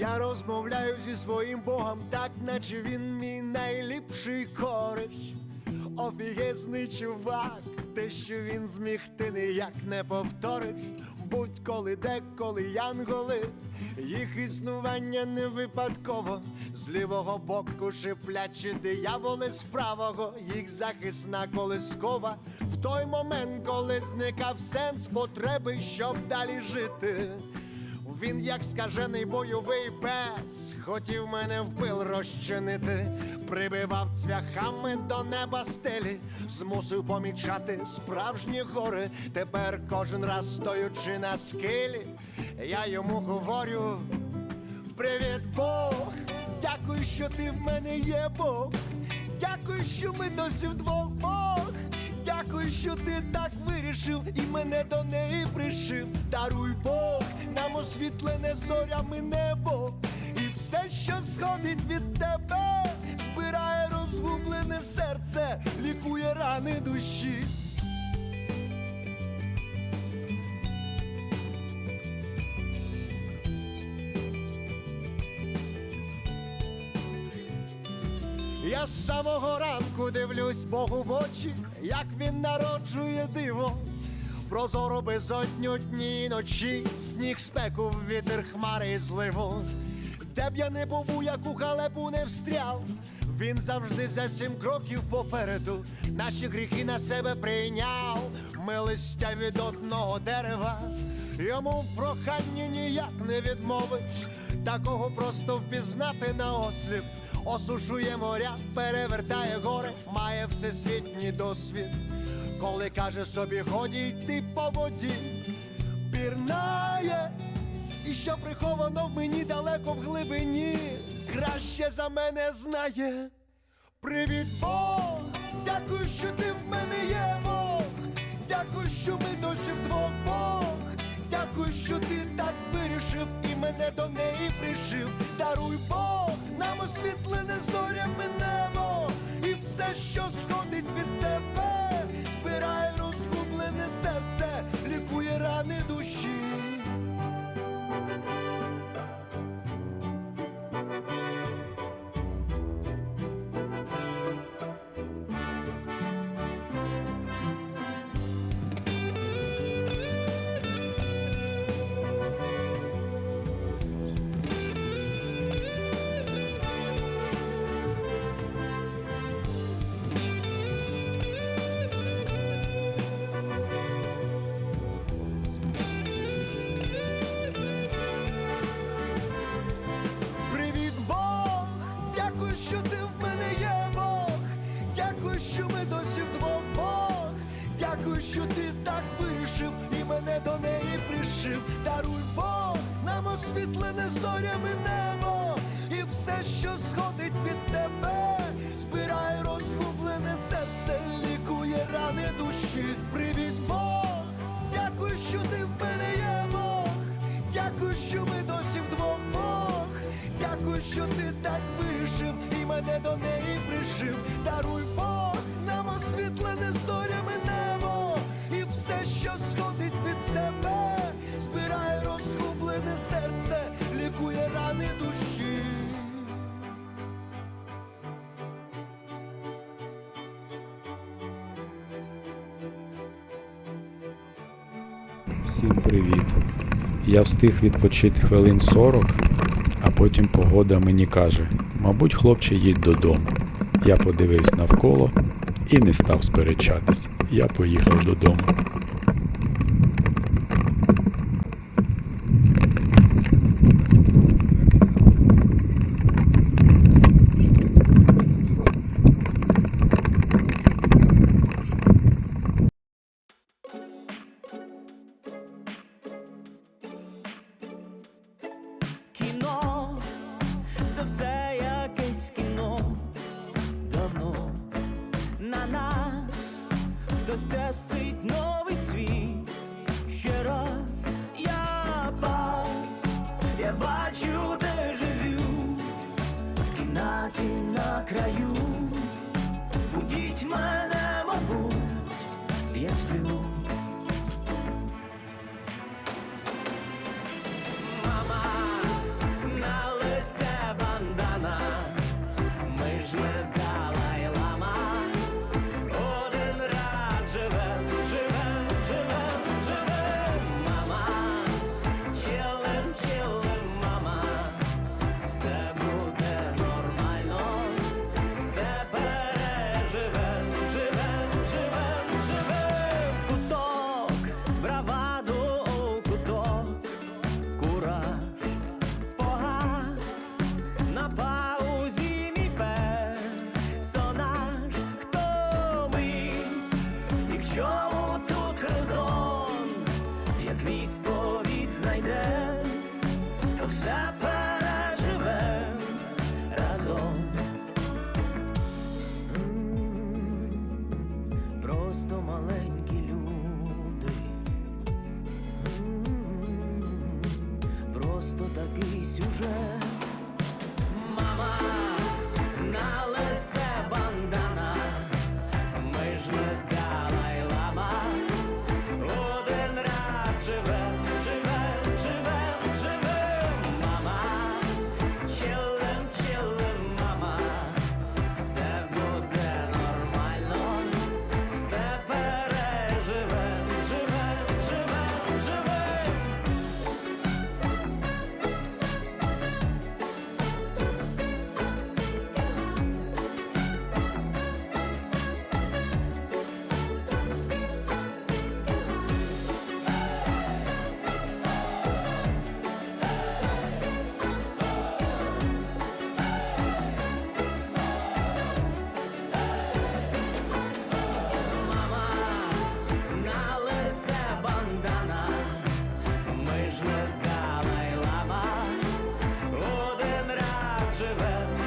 Я розмовляю зі своїм Богом, так наче він мій найліпший кореш. Офігезний чувак, те, що він зміг, ти ніяк не повториш. Будь-коли, деколи янголи, їх існування не випадково. З лівого боку шиплячі дияволи з правого, їх захисна колискова. В той момент, коли зникав сенс потреби, щоб далі жити. Він, як скажений бойовий пес, хотів мене в розчинити, прибивав цвяхами до неба стелі, змусив помічати справжні гори. Тепер кожен раз стоючи на скелі, я йому говорю: Привіт, Бог! Дякую, що ти в мене є Бог. Дякую, що ми досі вдвох Бог. Дякую, що ти так вирішив і мене до неї пришив. Даруй Бог, нам освітлене зорями небо. І все, що сходить від тебе, збирає розгублене серце, лікує рани душі. Я з самого ранку дивлюсь Богу в очі, як він народжує диво. Прозоро безодню дні і ночі, сніг спеку, вітер хмари і зливу. Де б я не був, у яку халепу не встряв. Він завжди за сім кроків попереду. Наші гріхи на себе прийняв. Ми листя від одного дерева. Йому в проханні ніяк не відмовиш. Такого просто впізнати на осліп. Осушує моря, перевертає гори, має всесвітній досвід. Коли каже собі, ході йти по воді, пірнає, і що приховано в мені далеко в глибині, краще за мене знає. Привіт, Бог! Дякую, що ти в мене є Бог. Дякую, що ми досі вдвох Бог. Дякую, що ти так вирішив і мене до неї пришив. Даруй Бог, нам освітлене зорями небо. І все, що сходить від тебе, збирає розгублене серце, лікує рани душі. Даруй Бог, нам освітлене зорями небо. І все, що сходить від тебе, збирає розгублене серце, лікує рани душі. Привіт, Бог! Дякую, що ти в мене є Бог. Дякую, що ми досі вдвох Бог. Дякую, що ти так вирішив і мене до неї пришив. Даруй Бог, нам освітлене зорями Всім привіт! Я встиг відпочити хвилин 40, а потім погода мені каже: мабуть, хлопче, їдь додому. Я подивився навколо і не став сперечатись. Я поїхав додому. Хтось тестить новий світ. Ще раз я пас, я бачу де живю, в кімнаті на краю. Будіть мене, чому тут резон, як відповідь знайде, то все переживе разом. Просто маленькі люди. Просто такий сюжет. heaven.